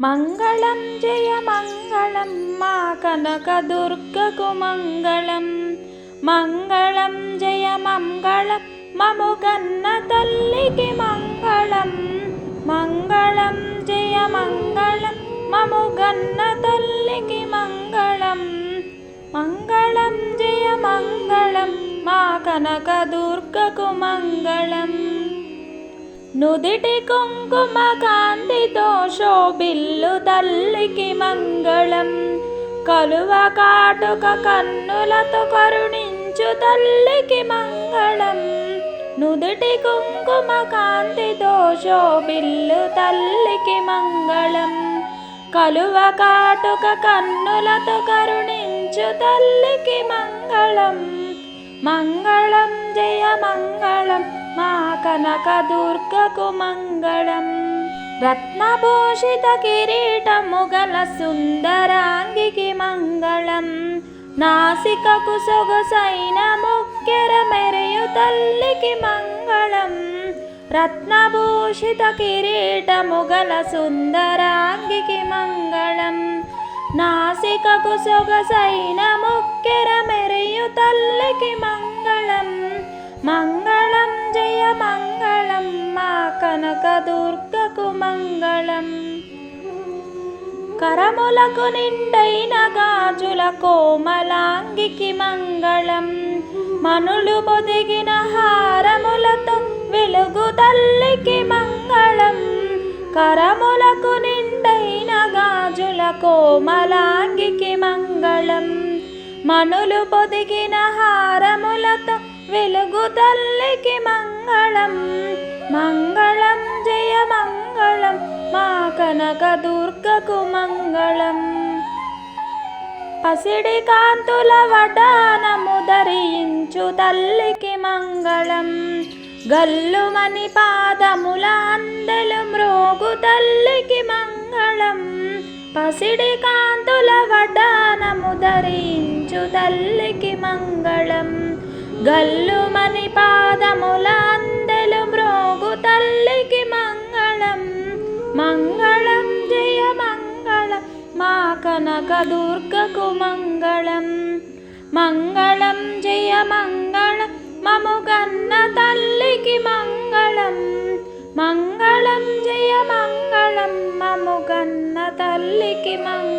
మంగళం జయ మంగళం మా కనక దుర్గకు మంగళం మంగళం జయ మంగళం మము గన్న తల్లికి మంగళం మంగళం జయ మంగళం మము గన్న తల్లికి మంగళం మంగళం నుదిటి కుంకుమ కాంతితో శోభిల్లు తల్లికి మంగళం. కలువ కాటుక కన్నులతో కరుణించు తల్లికి మంగళం. నుదిటి కుంకుమ కాంతితో శోభిల్లు తల్లికి మంగళం. కలువ కాటుక కన్నులతో కరుణించు తల్లికి మంగళం. మంగళం జయ మంగళం. మా కనక దుర్గకు మంగళం. రత్నభూషిత కిరీటముగల సుందరాంగికి మంగళం. నాసికకు సొగసైన ముక్కెర మెరయు తల్లికి మంగళం. రత్నభూషిత కిరీటముగల సుందరాంగికి మంగళం. నాసికకు సొగసైన ముక్కెర మెరయు తల్లికి మంగళం దుర్గకు మంగళం. కరములకు నిండైన గాజుల కోమలాంగికి మంగళం. మనులు పొదిగిన హారములతో వెలుగు తల్లికి మంగళం. కరములకు నిండైన గాజుల కోమలాంగికి మంగళం. మనులు పొదిగిన హారములతో వెలుగు తల్లికి మంగళం. మంగళం మంగళం కనకదుర్గకు మంగళం పసిడి కాంతుల వడానము ధరించు తల్లికి మంగళం. గల్లుమని పాదముల అందెలు మ్రోగు తల్లికి మంగళం. పసిడి కాంతుల వడానము ధరించు తల్లికి మంగళం. గల్లుమని పాదముల అందెలు మ్రోగు తల్లికి మంగళం మంగళం. మంగళం కనకదుర్గకు మంగళం మంగళం జయ మంగళం మముగన్న తల్లికి మంగళం. మంగళం జయ మంగళం మముగన్న తల్లికి మంగళం.